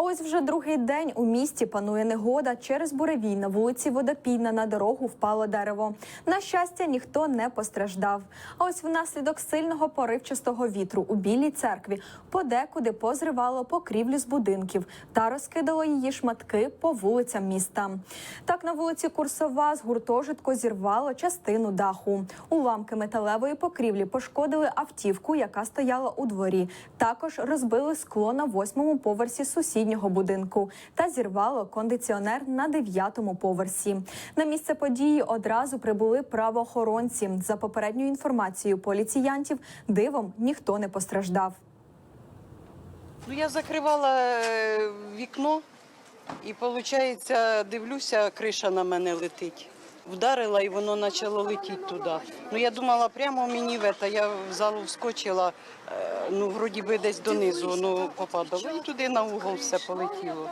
Ось вже другий день у місті панує негода. Через буревій на вулиці Водопійна на дорогу впало дерево. На щастя, ніхто не постраждав. А ось внаслідок сильного поривчастого вітру у білій церкві подекуди позривало покрівлю з будинків та розкидало її шматки по вулицям міста. Так на вулиці Курсова з гуртожитку зірвало частину даху. Уламки металевої покрівлі пошкодили автівку, яка стояла у дворі. Також розбили скло на восьмому поверсі сусіднього будинку та зірвало кондиціонер на дев'ятому поверсі. На місце події одразу прибули правоохоронці. За попередньою інформацією поліціянтів, дивом ніхто не постраждав. Ну, я закривала е, вікно і, виходить, дивлюся, криша на мене летить. Вдарила і воно почало летіти туди. Ну, я думала, прямо мені в це, я в залу вскочила, е, ну, вроді би десь донизу воно попадало. І туди на угол все полетіло.